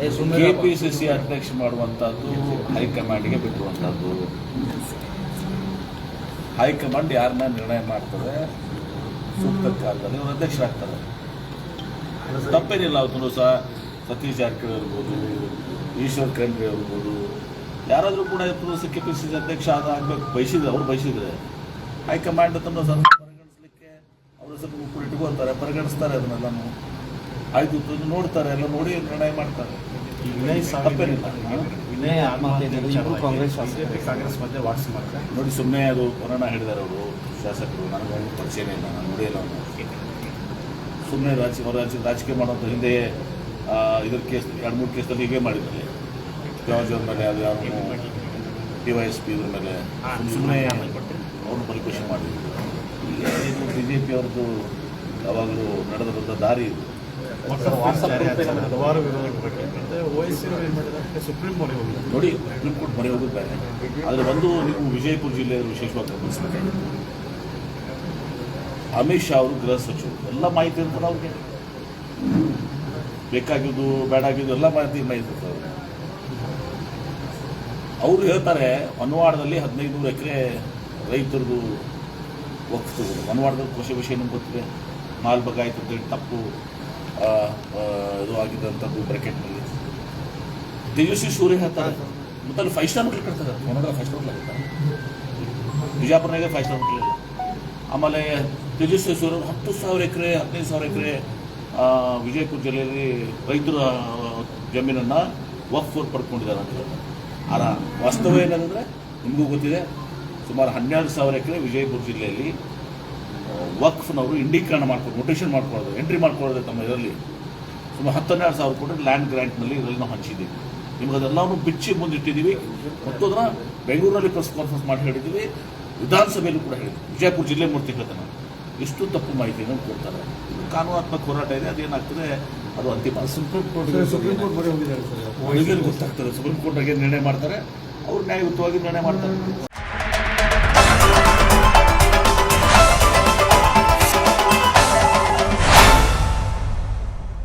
K P C C ಅಧ್ಯಕ್ಷ ಮಾಡುವಂಥದ್ದು ಹೈಕಮಾಂಡ್ಗೆ ಬಿಟ್ಟುವಂಥದ್ದು ಹೈಕಮಾಂಡ್ ಯಾರನ್ನ ನಿರ್ಣಯ ಮಾಡ್ತದೆ? ಸೂಕ್ತ ಕಾಲದಲ್ಲಿ ಅವರು ಅಧ್ಯಕ್ಷರಾಗ್ತಾರೆ. ತಪ್ಪೇನಿಲ್ಲ ಅವತ್ತು ಸಹ ಸತೀಶ್ ಜಾರಕಿಹೊಳಿ ಇರ್ಬೋದು, ಈಶ್ವರ್ ಖಂಡ್ರೆ ಇರ್ಬೋದು. ಯಾರಾದರೂ ಕೂಡ ಇವತ್ತು ಸಹ ಕೆ ಪಿ ಸಿ ಸಿ ಅಧ್ಯಕ್ಷ ಆದ ಆಗ್ಬೇಕು, ಬಯಸಿದ್ರೆ, ಅವ್ರು ಬಯಸಿದ್ರೆ. ಹೈಕಮಾಂಡ್ ತಮ್ಮ ಸ್ವಲ್ಪ ಪರಿಗಣಿಸ್ಲಿಕ್ಕೆ ಅವರು ಸ್ವಲ್ಪ ಇಟ್ಕೊಳ್ತಾರೆ, ಪರಿಗಣಿಸ್ತಾರೆ ಅದನ್ನೆಲ್ಲನೂ. ಆಯ್ತು ನೋಡ್ತಾರೆ, ಎಲ್ಲ ನೋಡಿ ನಿರ್ಣಯ ಮಾಡ್ತಾರೆ. ವಿನಯ್ ತಪ್ಪೇನಿಲ್ಲ. ವಿನಯ್ ಆತ್ಮಹತ್ಯೆ ಕಾಂಗ್ರೆಸ್ ಕಾಂಗ್ರೆಸ್ ಮಧ್ಯೆ ವಾಟ್ಸ್ ಮಾಡ್ತಾರೆ ನೋಡಿ ಸುಮ್ಮನೆ ಅದು ಕೊರೋನಾ ಹಿಡಿದಾರೆ ಅವರು ಶಾಸಕರು. ನನಗೆ ಪರಿಚಯನೇ ಇಲ್ಲ ನಾನು ನೋಡಿಲ್ಲ ಅವನು ಸುಮ್ಮನೆ ರಾಜಕೀಯ ಹೊರ ರಾಜ್ಯ ರಾಜಕೀಯ ಮಾಡೋದು ಹಿಂದೆ ಇದ್ರ ಕೇಸ್ ಎರಡು ಮೂರು ಕೇಸಲ್ಲಿ ಹೀಗೆ ಮಾಡಿದ್ದಾರೆ. ಜಾರ್ಜ್ ಅವ್ರ ಮೇಲೆ ಅದು ಯಾರು ಡಿ ವೈ ಎಸ್ ಪಿ ಇದ್ರ ಮೇಲೆ. ಸುಮ್ಮನೆ ಅವ್ರನ್ನ ಪರಿಪೋಷಣೆ ಮಾಡಿದ್ರು. ಈಗ ಬಿ ಜೆ ಪಿ ಅವ್ರದ್ದು ಯಾವಾಗಲೂ ನಡೆದಿರೋದ ದಾರಿ ಇದು. ಹಲವಾರು ಸುಪ್ರೀಂ ನೋಡಿ ಸುಪ್ರೀಂ ಕೋರ್ಟ್ ಮೊರೆ ಹೋಗೋದು ಬೇರೆ. ಆದರೆ ಒಂದು ನೀವು ವಿಜಯಪುರ ಜಿಲ್ಲೆಯವರು ವಿಶೇಷವಾಗಿ ಗಮನಿಸಬೇಕಾಗಿತ್ತು ಅಮಿತ್ ಶಾ ಅವರು ಗೃಹ ಸಚಿವರು. ಎಲ್ಲ ಮಾಹಿತಿ ಇರ್ತದೆ ಅವ್ರಿಗೆ ಬೇಕಾಗಿದ್ದು ಬೇಡಾಗಿದ್ದು ಎಲ್ಲ ಮಾಹಿತಿ ಮಾಹಿತಿ ಇರ್ತದೆ ಅವರು. ಹೇಳ್ತಾರೆ ಹೊನ್ನವಾಡದಲ್ಲಿ ಹದಿನೈದು ನೂರು ಎಕರೆ ರೈತರದು ವಕ್ಫ್ ಮನ್ವಾಡದಲ್ಲಿ ಕೃಷಿ ವಿಷಯ ನಿಮ್ಗೆ ಗೊತ್ತಿದೆ. ಮಾಲ್ ಬಗಾಯ್ತು ಅಂತೇಳಿ ತಪ್ಪು ಇದು ಆಗಿದ್ದಂಥದ್ದು ಯು ತೇಜಸ್ವಿ ಸೂರ್ಯ ಹೇಳ್ತಾರೆ. ಮತ್ತೆ ಫೈವ್ ಸ್ಟಾರ್ ಹೋಟ್ಲ್ ಕಟ್ತಾರೆ. ಹೊನ್ನವಾಡ ಫೈವ್ ಸ್ಟಾರ್ ಹೋಟ್ಲ್ ಆಗಿರ್ತಾರೆ ಫೈವ್ ಸ್ಟಾರ್ ಹೋಟ್ಲ್ ಇಲ್ಲ ಆಮೇಲೆ ತೇಜಸ್ವಿ ಸೂರ್ಯ ಹತ್ತು ಸಾವಿರ ಎಕರೆ, ಹದಿನೈದು ಸಾವಿರ ಎಕರೆ ವಿಜಯಪುರ ಜಿಲ್ಲೆಯಲ್ಲಿ ರೈತರ ಜಮೀನನ್ನು ವಕ್ಫ್ ಪಡ್ಕೊಂಡಿದ್ದಾರೆ ಅಂತ ಆರ, ವಾಸ್ತವ ಏನಂದರೆ, ನಿಮಗೂ ಗೊತ್ತಿದೆ, ಸುಮಾರು ಹನ್ನೆರಡು ಸಾವಿರ ಎಕರೆ ವಿಜಯಪುರ ಜಿಲ್ಲೆಯಲ್ಲಿ ವಕ್ಫ್ನವರು ಇಂಡೀಕರಣ ಮಾಡ್ಕೊಂಡು ನೋಟೇಷನ್ ಮಾಡ್ಕೊಳ್ಳೋದು ಎಂಟ್ರಿ ಮಾಡ್ಕೊಳ್ಳೋದು ತಮ್ಮ ಇದರಲ್ಲಿ. ಸುಮಾರು ಹತ್ತನ್ನೆರಡು ಸಾವಿರ ಕೋಟಿ ಲ್ಯಾಂಡ್ ಗ್ರ್ಯಾಂಟ್ನಲ್ಲಿ ಇದರಲ್ಲಿ ನಾವು ಹಂಚಿದ್ದೀವಿ. ನಿಮ್ಗೆ ಅದೆಲ್ಲವನ್ನು ಬಿಚ್ಚಿ ಮುಂದಿಟ್ಟಿದ್ದೀವಿ. ಮತ್ತು ಅದನ್ನು ಬೆಂಗಳೂರಿನಲ್ಲಿ ಪ್ರೆಸ್ ಕಾನ್ಫರೆನ್ಸ್ ಮಾಡಿ ಹೇಳಿದ್ದೀವಿ. ವಿಧಾನಸಭೆಯಲ್ಲೂ ಕೂಡ ಹೇಳಿದ್ವಿ ವಿಜಯಪುರ ಜಿಲ್ಲೆ ಮೂರ್ತಿ ಹೇಳ್ತಾನೆ. ಇಷ್ಟು ತಪ್ಪು ಮಾಹಿತಿಯನ್ನು ಕೊಡ್ತಾರೆ. ಇದು ಕಾನೂನಾತ್ಮಕ ಹೋರಾಟ ಇದೆ. ಅದೇನಾಗ್ತದೆ? ಅದು ಅಂತಿಮ. ಸುಪ್ರೀಂ ಕೋರ್ಟ್ ಸುಪ್ರೀಂ ಕೋರ್ಟ್ ಗೊತ್ತಾಗ್ತದೆ. ಸುಪ್ರೀಂ ಕೋರ್ಟ್ಗೆ ನಿರ್ಣಯ ಮಾಡ್ತಾರೆ. ಅವ್ರು ನ್ಯಾಯಯುತವಾಗಿ ನಿರ್ಣಯ ಮಾಡ್ತಾರೆ.